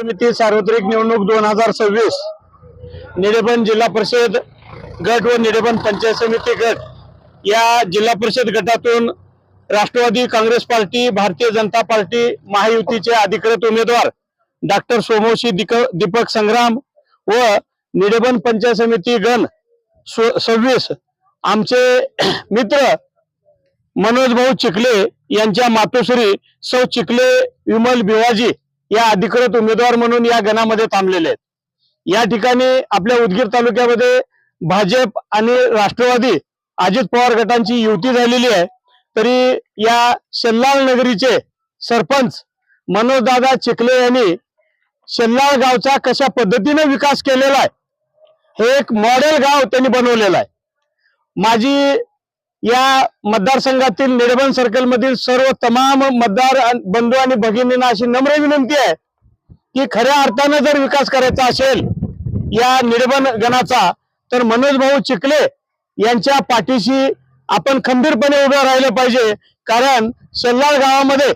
समिती सार्वत्रिक निवडणूक दोन हजार सव्वीस. निडेबन जिल्हा परिषद गट व निडेबन पंचायत समिती गट या जिल्हा परिषद गटातून राष्ट्रवादी काँग्रेस पार्टी भारतीय जनता पार्टी महायुतीचे अधिकृत उमेदवार डॉक्टर सोमोशी दीपक संग्राम व निडेबन पंचायत समिती गण सव्वीस आमचे मित्र मनोज भाऊ चिखले यांच्या मातोश्री सौ चिखले विमल भिवाजी या अधिकृत उमेदवार म्हणून या गणामध्ये थांबलेले आहेत. या ठिकाणी आपल्या उदगीर तालुक्यामध्ये भाजप आणि राष्ट्रवादी अजित पवार गटांची युती झालेली आहे. तरी या शेल्लाळ नगरीचे सरपंच मनोजदादा चिखले यांनी शेल्लाळ गावचा कशा पद्धतीने विकास केलेला आहे? हे एक मॉडेल गाव त्यांनी बनवलेलं आहे. माझी या मतदारसंघातील निडबन सर्कल मधील सर्व तमाम मतदार बंधू आणि भगिनींना अशी नम्र विनंती आहे की खऱ्या अर्थानं जर विकास करायचा असेल या निडबन गणाचा तर मनोज भाऊ चिखले यांच्या पाठीशी आपण खंबीरपणे उभं राहिलं पाहिजे. कारण शेल्लाळ गावामध्ये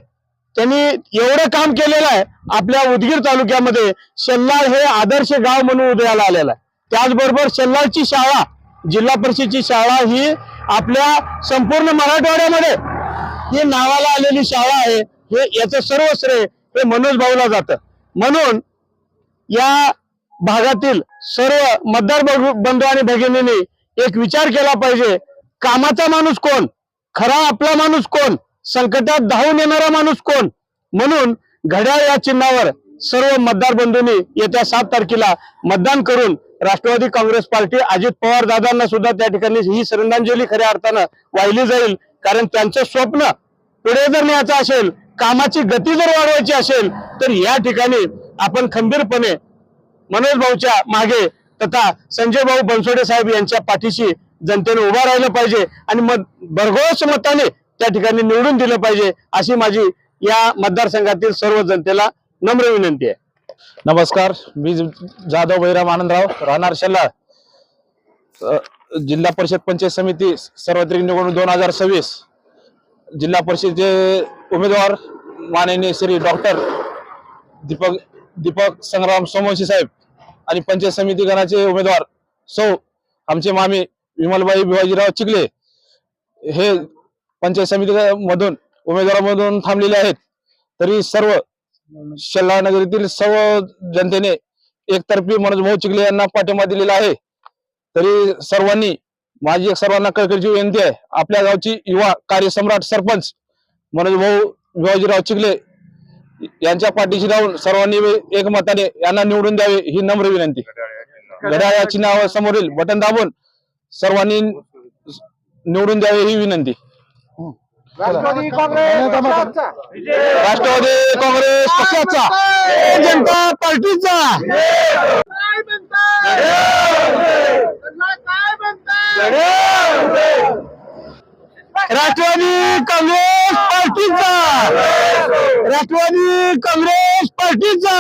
त्यांनी एवढं काम केलेलं आहे आपल्या उदगीर तालुक्यामध्ये. शेल्लाळ हे आदर्श गाव म्हणून उदयाला आलेलं आहे. त्याचबरोबर शेल्लाळची शाळा जिल्हा परिषदची शाळा ही आपल्या संपूर्ण मराठवाड्यामध्ये ही नावाला आलेली शाळा आहे हे याचं सर्व श्रेय हे मनोज भाऊला जातं. म्हणून या भागातील सर्व मतदार बंधू बंधू आणि भगिनींनी एक विचार केला पाहिजे कामाचा माणूस कोण? खरा आपला माणूस कोण? संकटात धावून येणारा माणूस कोण? म्हणून घड्याळ या चिन्हावर सर्व मतदार बंधूंनी येत्या सात तारखेला मतदान करून राष्ट्रवादी काँग्रेस पार्टी अजित पवार दादांना सुद्धा त्या ठिकाणी ही श्रद्धांजली खऱ्या अर्थानं वाहिली जाईल. कारण त्यांचं स्वप्न पुढे जर न्यायचं असेल कामाची गती जर वाढवायची असेल तर या ठिकाणी आपण खंबीरपणे मनोज भाऊच्या मागे तथा संजय भाऊ बनसोडे साहेब यांच्या पाठीशी जनतेने उभा राहिलं पाहिजे आणि मत भरघोस मताने त्या ठिकाणी निवडून दिलं पाहिजे अशी माझी या मतदारसंघातील सर्व जनतेला नम्र विनंती आहे. नमस्कार मी जाधव बैराम आनंदराव राहणार शेल्लाळ जिल्हा परिषद पंचायत समिती सार्वत्रिक निवडणूक दोन हजार सव्वीस. जिल्हा परिषदेचे उमेदवार माननीय श्री डॉक्टर दीपक दीपक संग्राम सोमवंशी साहेब आणि पंचायत समिती गणाचे उमेदवार सौ आमचे मामी विमलबाई भिवाजीराव चिखले हे पंचायत समिती मधून उमेदवारामधून थांबलेले आहेत. तरी सर्व नगरीतील सर्व जनतेने एकतर्फी मनोज भाऊ चिखले यांना पाठिंबा दिलेला आहे. तरी सर्वांनी माझी एक सर्वांना कळकळीची विनंती आहे आपल्या गावची युवा कार्यसम्राट सरपंच मनोज भाऊ भिवाजीराव चिखले यांच्या पाठीशी राहून सर्वांनी एकमताने यांना निवडून द्यावे ही नम्र विनंती. घड्याळ या चिन्हावर समोरील बटन दाबून सर्वांनी निवडून द्यावे ही विनंती. राष्ट्रवादी काँग्रेस पक्षाचा. राष्ट्रवादी काँग्रेस पक्षाचा. जनता पार्टीचा? राष्ट्रवादी काँग्रेस पार्टीचा. राष्ट्रवादी काँग्रेस पार्टीचा.